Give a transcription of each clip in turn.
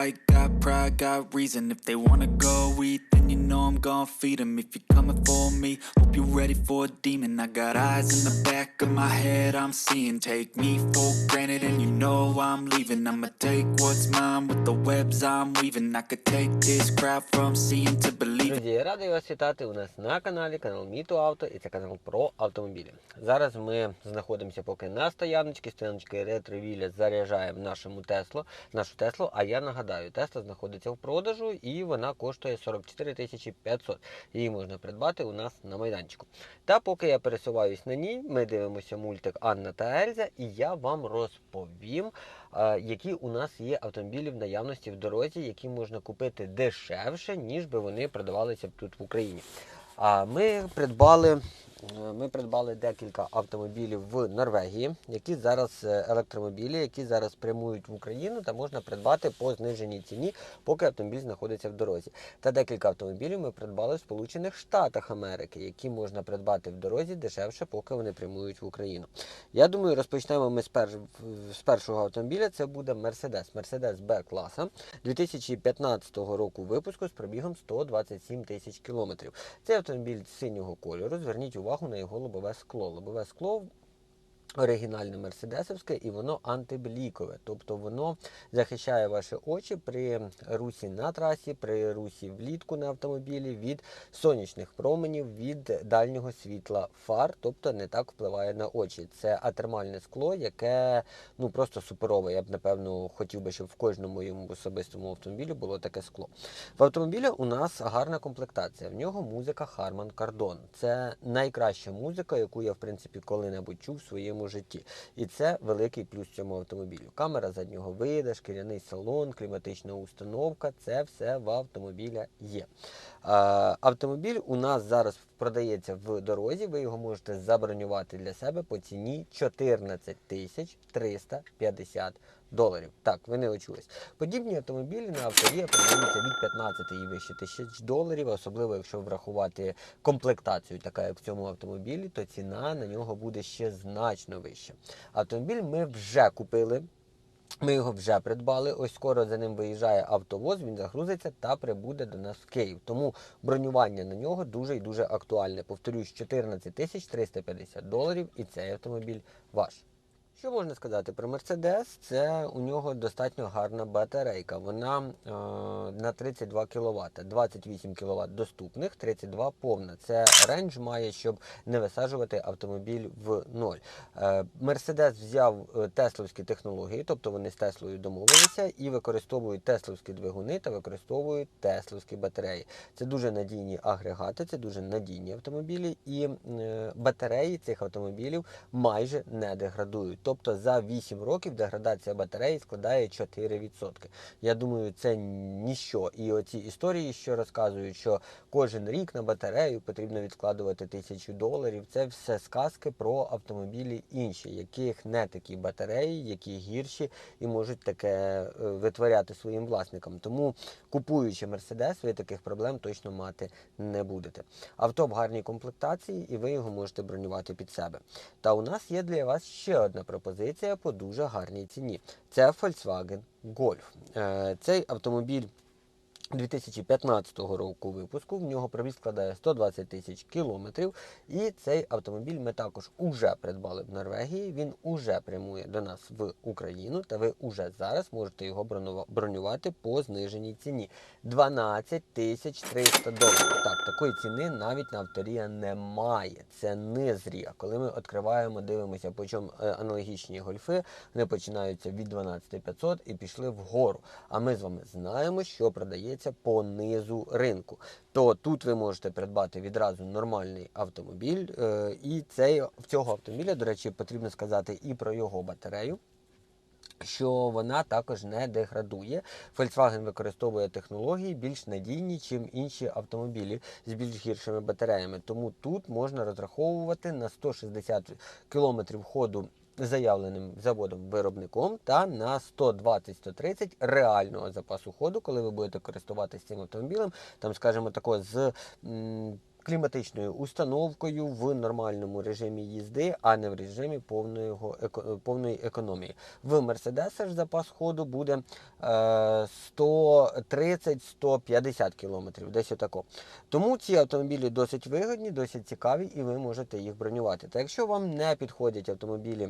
I got pride, got reason. If they wanna go eat, then you know I'm gon' feed them. If you're coming for me, hope you're ready for a demon. I got eyes in the back of my head, I'm seeing. Take me for granted, and you know I'm leaving. I'ma take what's mine with the webs I'm weaving. I could take this crowd from seeing to believing. Друзі, я радий вас вітати у нас на каналі, канал Міто Авто і це канал про автомобілі. Зараз ми знаходимося поки на стояночці, стояночки ретровіля заряджаємо нашому Теслу, нашу Теслу. А я нагадаю, Тесла знаходиться в продажу і вона коштує 44 тисячі 500. Її можна придбати у нас на майданчику. Та поки я пересуваюсь на ній, ми дивимося мультик Анна та Ельза, і я вам розповім, е, які у нас є автомобілі в наявності в дорозі, які можна купити дешевше, ніж би вони продавалися б тут в Україні. А ми придбали, ми придбали декілька автомобілів в Норвегії, які зараз е, електромобілі, які зараз прямують в Україну та можна придбати по зниженій ціні, поки автомобіль знаходиться в дорозі. Та декілька автомобілів ми придбали в Сполучених Штатах Америки, які можна придбати в дорозі дешевше, поки вони прямують в Україну. Я думаю, розпочнемо ми з, пер... з першого автомобіля. Це буде Mercedes. Mercedes B класа 2015 року випуску з пробігом 127 тисяч кілометрів. Цей автомобіль синього кольору. Зверніть увагу на його лобове скло. Лобове скло оригінальне мерседесовське і воно антиблікове, тобто воно захищає ваші очі при русі на трасі, при русі влітку на автомобілі від сонячних променів, від дальнього світла фар, тобто не так впливає на очі. Це атермальне скло, яке ну просто суперове. Я б напевно хотів би, щоб в кожному моєму особистому автомобілі було таке скло. В автомобілі у нас гарна комплектація. В нього музика Harman Kardon. Це найкраща музика, яку я в принципі коли-небудь чув в своєму житті. І це великий плюс цьому автомобілю. Камера заднього вида, шкіряний салон, кліматична установка це все в автомобіля є. Автомобіль у нас зараз продається в дорозі. Ви його можете забронювати для себе по ціні 14 тисяч 350 доларів. Так, ви не очулись. Подібні автомобілі на авторія продаються від 15 і вище тисяч доларів, особливо якщо врахувати комплектацію, така як в цьому автомобілі, то ціна на нього буде ще значно вища. Автомобіль ми вже купили. Ми його вже придбали. Ось скоро за ним виїжджає автовоз, він загрузиться та прибуде до нас в Київ. Тому бронювання на нього дуже і дуже актуальне. Повторюсь, 14 тисяч 350 доларів, і цей автомобіль ваш. Що можна сказати про Мерседес? Це у нього достатньо гарна батарейка. Вона е, на 32 кВт, 28 кВт доступних, 32 повна. Це рендж має, щоб не висаджувати автомобіль в ноль. Е, Мерседес взяв е, тесловські технології, тобто вони з Теслою домовилися і використовують тесловські двигуни та використовують тесловські батареї. Це дуже надійні агрегати, це дуже надійні автомобілі, і е, батареї цих автомобілів майже не деградують. Тобто за 8 років деградація батареї складає 4%. Я думаю, це ніщо. І оці історії, що розказують, що кожен рік на батарею потрібно відкладувати тисячу доларів. Це все сказки про автомобілі інші, яких не такі батареї, які гірші і можуть таке е, витворяти своїм власникам. Тому купуючи Мерседес, ви таких проблем точно мати не будете. Авто в гарній комплектації, і ви його можете бронювати під себе. Та у нас є для вас ще одна пропозиція по дуже гарній ціні. Це Volkswagen Golf. Е, Цей автомобіль 2015 року випуску. В нього пробіг складає 120 тисяч кілометрів. І цей автомобіль ми також уже придбали в Норвегії. Він уже прямує до нас в Україну, та ви уже зараз можете його бронювати по зниженій ціні 12 тисяч 300 доларів. Так, такої ціни навіть на авторія немає. Це низрія. Коли ми відкриваємо, дивимося, по чому е, аналогічні гольфи, вони починаються від 12 500 і пішли вгору. А ми з вами знаємо, що продається по низу ринку. То тут ви можете придбати відразу нормальний автомобіль. Е, і цей, в цього автомобіля, до речі, потрібно сказати і про його батарею. Що вона також не деградує. Volkswagen використовує технології більш надійні, ніж інші автомобілі з більш гіршими батареями. Тому тут можна розраховувати на 160 км ходу заявленим заводом-виробником та на 120-130 реального запасу ходу, коли ви будете користуватися цим автомобілем, там, скажімо, тако, з кліматичною установкою в нормальному режимі їзди, а не в режимі повної, еко- повної економії. В Мерседеса ж запас ходу буде е, 130-150 км, десь отако. Тому ці автомобілі досить вигідні, досить цікаві, і ви можете їх бронювати. Та якщо вам не підходять автомобілі.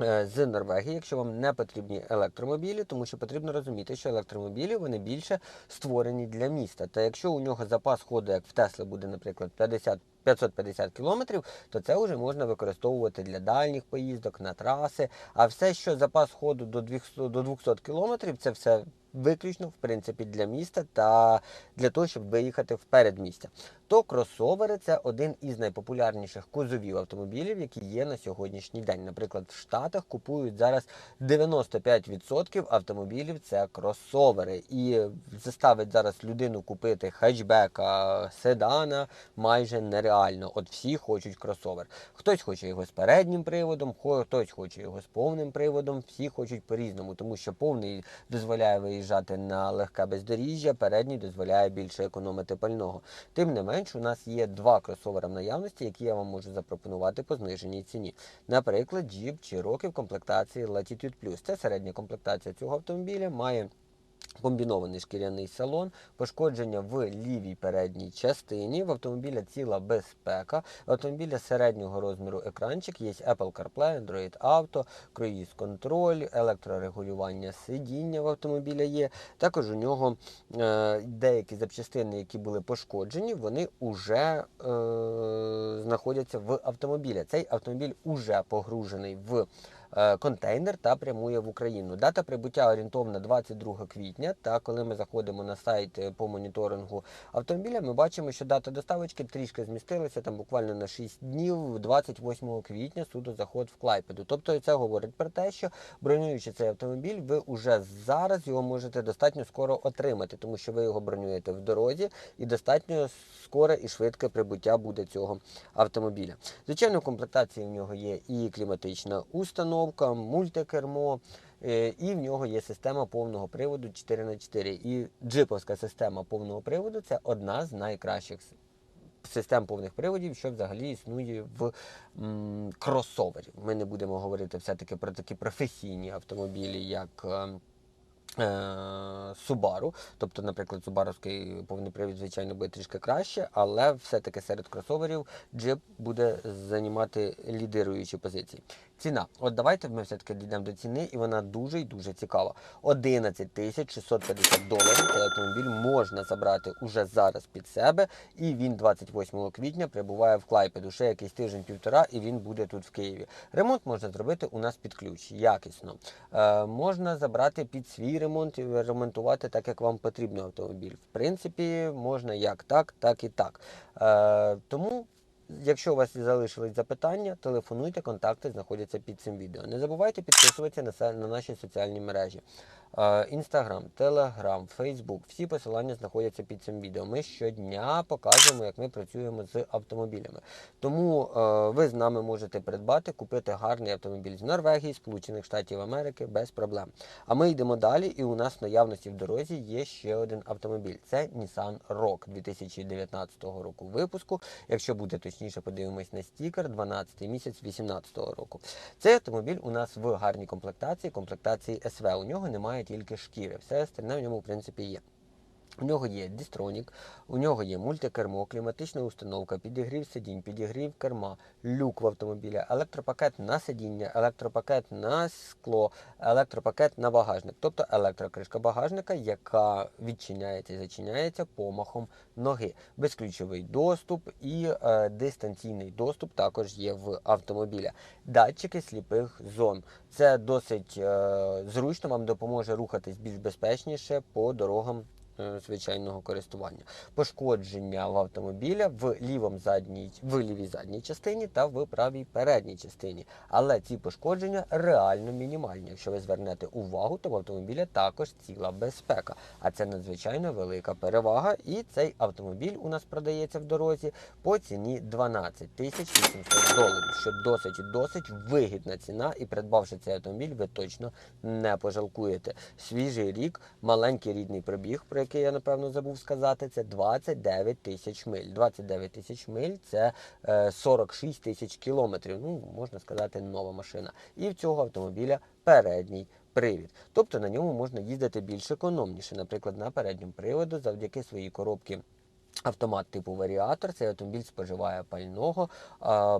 Е, З Норвегії, якщо вам не потрібні електромобілі, тому що потрібно розуміти, що електромобілі вони більше створені для міста. Та якщо у нього запас ходу, як в Тесли буде, наприклад, 50 550 кілометрів, то це вже можна використовувати для дальніх поїздок на траси. А все, що запас ходу до 200, до 200 кілометрів, це все виключно в принципі для міста та для того, щоб виїхати в передмістя. То кросовери це один із найпопулярніших кузовів автомобілів, які є на сьогоднішній день. Наприклад, в Штатах купують зараз 95% автомобілів це кросовери. І заставить зараз людину купити хетчбека, седана майже нереально. От всі хочуть кросовер. Хтось хоче його з переднім приводом, хтось хоче його з повним приводом. Всі хочуть по-різному, тому що повний дозволяє виїжджати на легке бездоріжжя, передній дозволяє більше економити пального. Тим не менш, у нас є два кросовери в наявності, які я вам можу запропонувати по зниженій ціні. Наприклад, Jeep Cherokee в комплектації Latitude Plus. Це середня комплектація цього автомобіля, має комбінований шкіряний салон, пошкодження в лівій передній частині. В автомобіля ціла безпека. В автомобіля середнього розміру екранчик, є Apple CarPlay, Android Auto, круїз контроль, електрорегулювання сидіння в автомобіля є. Також у нього е, деякі запчастини, які були пошкоджені, вони вже е, знаходяться в автомобілі. Цей автомобіль уже погружений в контейнер та прямує в Україну. Дата прибуття орієнтовна 22 квітня. Та коли ми заходимо на сайт е, по моніторингу автомобіля, ми бачимо, що дата доставочки трішки змістилася там буквально на 6 днів, 28 квітня суду заход в Клайпеду. Тобто це говорить про те, що бронюючи цей автомобіль, ви вже зараз його можете достатньо скоро отримати, тому що ви його бронюєте в дорозі, і достатньо скоре і швидке прибуття буде цього автомобіля. Звичайно, в комплектації в нього є і кліматична установка, мультикермо. е, І в нього є система повного приводу 4х4. І джиповська система повного приводу це одна з найкращих систем повних приводів, що взагалі існує в м, кросовері. Ми не будемо говорити все-таки про такі професійні автомобілі, як. Е, Subaru. Тобто, наприклад, Subaruський повний привід, звичайно, буде трішки краще, але все-таки серед кросоверів джип буде займати лідируючі позиції. Ціна. От давайте ми все-таки дійдемо до ціни, і вона дуже і дуже цікава. 11 тисяч 650 доларів. Цей автомобіль можна забрати уже зараз під себе, і він 28 квітня прибуває в Клайпеду. Ще якийсь тиждень-півтора, і він буде тут в Києві. Ремонт можна зробити у нас під ключ, якісно. Е, можна забрати під свій ремонт і ремонтувати так, як вам потрібно автомобіль. В принципі, можна як так, так і так. Е, тому. Якщо у вас залишились запитання, телефонуйте, контакти знаходяться під цим відео. Не забувайте підписуватися на, на наші соціальні мережі. Інстаграм, Телеграм, Фейсбук. Всі посилання знаходяться під цим відео. Ми щодня показуємо, як ми працюємо з автомобілями. Тому е, ви з нами можете придбати, купити гарний автомобіль з Норвегії, Сполучених Штатів Америки без проблем. А ми йдемо далі, і у нас в наявності в дорозі є ще один автомобіль. Це Nissan Rogue 2019 року випуску. Якщо буде точніше, подивимось на стікер 12 місяць 2018 року. Цей автомобіль у нас в гарній комплектації, комплектації СВ. У нього немає тільки шкіри. Все остальне в ньому, в принципі, є. У нього є дістронік, у нього є мультикермо, кліматична установка, підігрів сидінь, підігрів керма, люк в автомобілі, електропакет на сидіння, електропакет на скло, електропакет на багажник, тобто електрокришка багажника, яка відчиняється і зачиняється помахом ноги. Безключовий доступ і е, дистанційний доступ також є в автомобіля. Датчики сліпих зон. Це досить е, зручно, вам допоможе рухатись більш безпечніше по дорогам звичайного користування. Пошкодження в автомобіля в лівому задній, в лівій задній частині та в правій передній частині. Але ці пошкодження реально мінімальні. Якщо ви звернете увагу, то в автомобіля також ціла безпека. А це надзвичайно велика перевага. І цей автомобіль у нас продається в дорозі по ціні 12 тисяч 800 доларів, що досить досить вигідна ціна. І придбавши цей автомобіль, ви точно не пожалкуєте. Свіжий рік, маленький рідний пробіг, про який я напевно забув сказати, це 29 тисяч миль. 29 тисяч миль це е, 46 тисяч кілометрів. Ну, можна сказати, нова машина. І в цього автомобіля передній привід. Тобто на ньому можна їздити більш економніше. Наприклад, на передньому приводу завдяки своїй коробці. Автомат типу варіатор, цей автомобіль споживає пального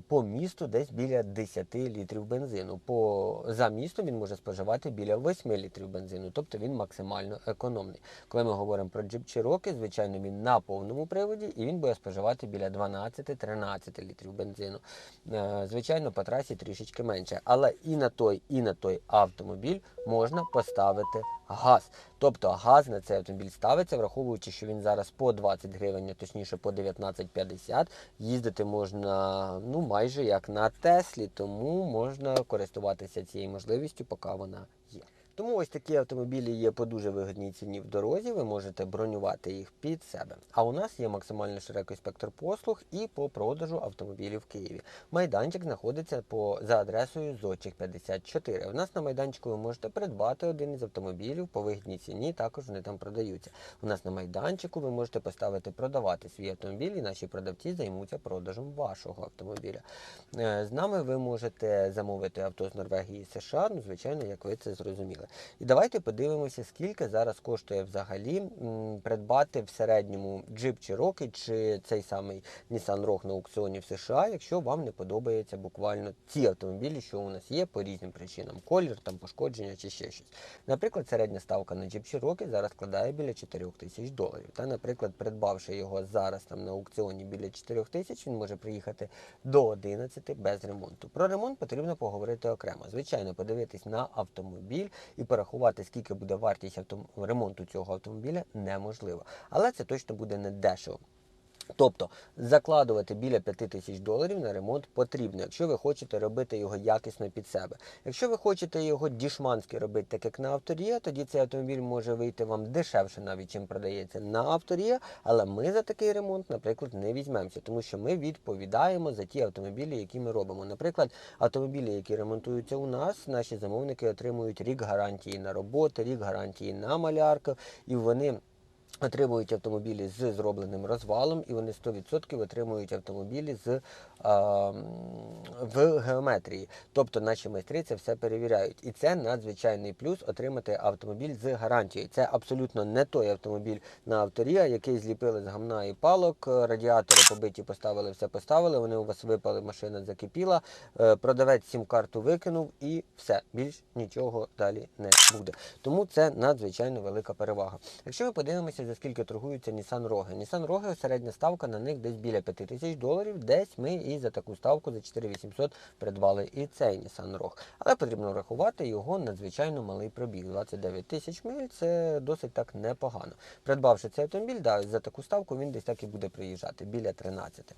по місту десь біля 10 літрів бензину. По, за містом він може споживати біля 8 літрів бензину, тобто він максимально економний. Коли ми говоримо про Cherokee, звичайно, він на повному приводі і він буде споживати біля 12-13 літрів бензину. Е, Звичайно, по трасі трішечки менше. Але і на той, і на той автомобіль можна поставити газ. Тобто газ на цей автомобіль ставиться, враховуючи, що він зараз по 20 гривень, точніше по 19,50. Їздити можна ну майже як на Теслі, тому можна користуватися цією можливістю, поки вона є. Тому ось такі автомобілі є по дуже вигідній ціні в дорозі. Ви можете бронювати їх під себе. А у нас є максимально широкий спектр послуг і по продажу автомобілів в Києві. Майданчик знаходиться по за адресою Зодчих 54. У нас на майданчику ви можете придбати один із автомобілів по вигідній ціні. Також вони там продаються. У нас на майданчику ви можете поставити продавати свій автомобіль, і наші продавці займуться продажем вашого автомобіля. Е, З нами ви можете замовити авто з Норвегії і США. Ну, звичайно, як ви це зрозуміли. І давайте подивимося, скільки зараз коштує взагалі придбати в середньому Jeep Cherokee чи цей самий Nissan Rogue на аукціоні в США, якщо вам не подобається буквально ці автомобілі, що у нас є по різним причинам, колір, там пошкодження чи ще щось. Наприклад, середня ставка на Jeep Cherokee зараз складає біля 4 тисяч доларів. Та, наприклад, придбавши його зараз там на аукціоні біля 4 тисяч, він може приїхати до 11 без ремонту. Про ремонт потрібно поговорити окремо. Звичайно, подивитись на автомобіль і порахувати, скільки буде вартість ремонту цього автомобіля, неможливо. Але це точно буде не дешево. Тобто закладувати біля 5 тисяч доларів на ремонт потрібно, якщо ви хочете робити його якісно під себе. Якщо ви хочете його дішманськи робити, так як на авторія, тоді цей автомобіль може вийти вам дешевше, навіть чим продається на авторія. Але ми за такий ремонт, наприклад, не візьмемося, тому що ми відповідаємо за ті автомобілі, які ми робимо. Наприклад, автомобілі, які ремонтуються у нас, наші замовники отримують рік гарантії на роботи, рік гарантії на малярку, і вони. Отримують автомобілі з зробленим розвалом, і вони 100% отримують автомобілі з а, в геометрії. Тобто наші майстри це все перевіряють. І це надзвичайний плюс отримати автомобіль з гарантією. Це абсолютно не той автомобіль на авторія, який зліпили з гамна і палок, радіатори побиті, поставили, все поставили. Вони у вас випали, машина закипіла, е, продавець сім карту викинув і все. Більш нічого далі не буде. Тому це надзвичайно велика перевага. Якщо ми подивимося, за скільки торгуються Nissan Rogue. Nissan Rogue, середня ставка на них десь біля 5 тисяч доларів. Десь ми і за таку ставку за 4800 придбали і цей Nissan Rogue. Але потрібно врахувати його надзвичайно малий пробіг. 29 тисяч миль це досить так непогано. Придбавши цей автомобіль, да, за таку ставку він десь так і буде приїжджати біля 13.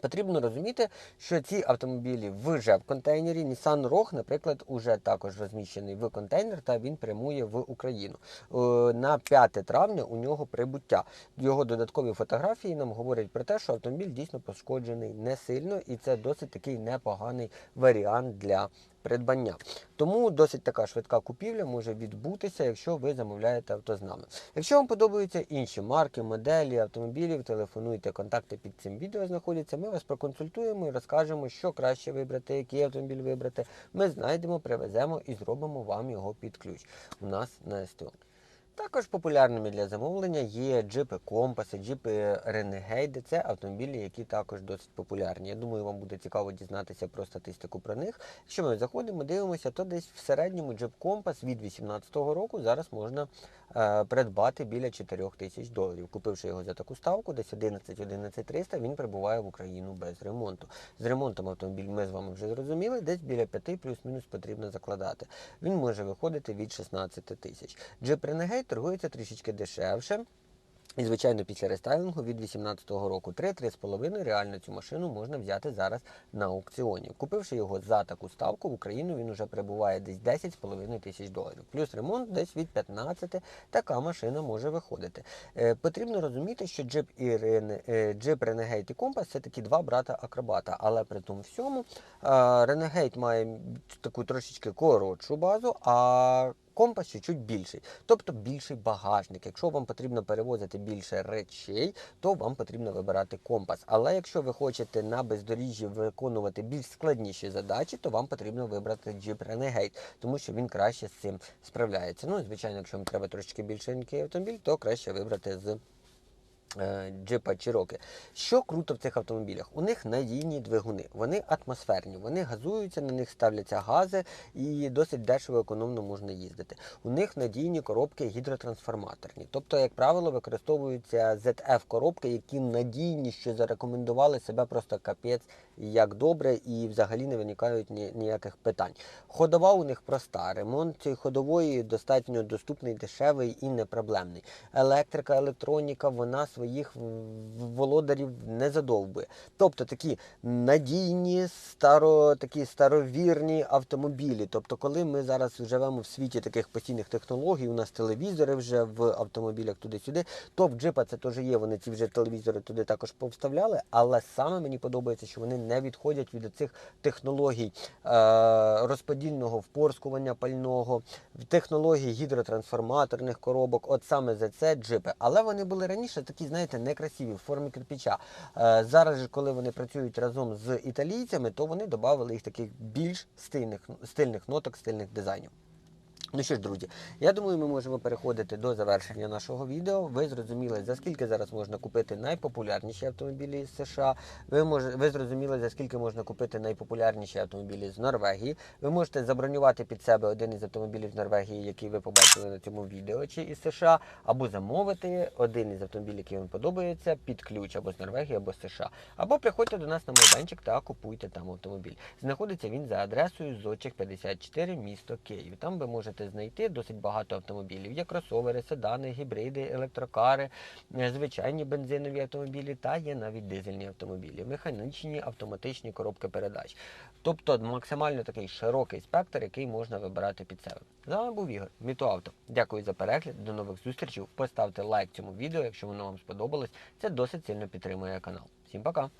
Потрібно розуміти, що ці автомобілі вже в контейнері. Nissan Rogue, наприклад, уже також розміщений в контейнер та він прямує в Україну. Е, На 5 травня у нього прибуття. Його додаткові фотографії нам говорять про те, що автомобіль дійсно пошкоджений не сильно, і це досить такий непоганий варіант для придбання. Тому досить така швидка купівля може відбутися, якщо ви замовляєте авто з нами. Якщо вам подобаються інші марки, моделі автомобілів, телефонуйте, контакти під цим відео знаходяться. Ми вас проконсультуємо і розкажемо, що краще вибрати, який автомобіль вибрати. Ми знайдемо, привеземо і зробимо вам його під ключ у нас на СТО. Також популярними для замовлення є джипи компаси, джипи Renegade. Це автомобілі, які також досить популярні. Я думаю, вам буде цікаво дізнатися про статистику про них. Якщо ми заходимо, дивимося, то десь в середньому джип компас від 2018 року зараз можна е, придбати біля 4 тисяч доларів. Купивши його за таку ставку, десь 11 300 він прибуває в Україну без ремонту. З ремонтом автомобіль ми з вами вже зрозуміли, десь біля 5 плюс-мінус потрібно закладати. Він може виходити від 16 тисяч. Джип Renegade торгується трішечки дешевше. І, звичайно, після рестайлінгу від 2018 року 3-3,5 реально цю машину можна взяти зараз на аукціоні. Купивши його за таку ставку в Україну, він вже прибуває десь 10,5 тисяч доларів. Плюс ремонт десь від 15 така машина може виходити. Е, потрібно розуміти, що Jeep і е, Jeep Renegade і Compass це такі два брата-акробата, але при тому всьому е, Renegade має таку трошечки коротшу базу, а компас чуть-чуть більший, тобто більший багажник. Якщо вам потрібно перевозити більше речей, то вам потрібно вибирати компас. Але якщо ви хочете на бездоріжжі виконувати більш складніші задачі, то вам потрібно вибрати Jeep Renegade, тому що він краще з цим справляється. Ну, звичайно, якщо вам треба трошки більшенький автомобіль, то краще вибрати з джипа Чіроки. Що круто в цих автомобілях? У них надійні двигуни, вони атмосферні, вони газуються, на них ставляться гази і досить дешево економно можна їздити. У них надійні коробки гідротрансформаторні. Тобто, як правило, використовуються ZF коробки, які надійні, що зарекомендували себе просто капець як добре і взагалі не виникають ні, ніяких питань. Ходова у них проста. Ремонт цієї ходової достатньо доступний, дешевий і непроблемний. Електрика, електроніка, вона своїх володарів не задовбує. Тобто такі надійні, старо, такі старовірні автомобілі. Тобто, коли ми зараз живемо в світі таких постійних технологій, у нас телевізори вже в автомобілях туди-сюди, то в джипа це теж є. Вони ці вже телевізори туди також повставляли. Але саме мені подобається, що вони не відходять від цих технологій е, розподільного впорскування пального, технологій гідротрансформаторних коробок. От саме за це джипи. Але вони були раніше такі, знаєте, некрасиві в формі кирпича. Е, зараз же, коли вони працюють разом з італійцями, то вони додали їх таких більш стильних, стильних ноток, стильних дизайнів. Ну що ж, друзі, я думаю, ми можемо переходити до завершення нашого відео. Ви зрозуміли, за скільки зараз можна купити найпопулярніші автомобілі з США. Ви може, ви зрозуміли, за скільки можна купити найпопулярніші автомобілі з Норвегії. Ви можете забронювати під себе один із автомобілів з Норвегії, який ви побачили на цьому відео, чи із США, або замовити один із автомобілів, який вам подобається, під ключ або з Норвегії, або з США. Або приходьте до нас на майданчик та купуйте там автомобіль. Знаходиться він за адресою Зодчих 54, місто Київ. Там ви можете знайти досить багато автомобілів. Є кросовери, седани, гібриди, електрокари, е, звичайні бензинові автомобілі та є навіть дизельні автомобілі, механічні автоматичні коробки передач. Тобто максимально такий широкий спектр, який можна вибирати під себе. З вами був Ігор, Мітоавто. Дякую за перегляд. До нових зустрічей. Поставте лайк цьому відео, якщо воно вам сподобалось. Це досить сильно підтримує канал. Всім пока!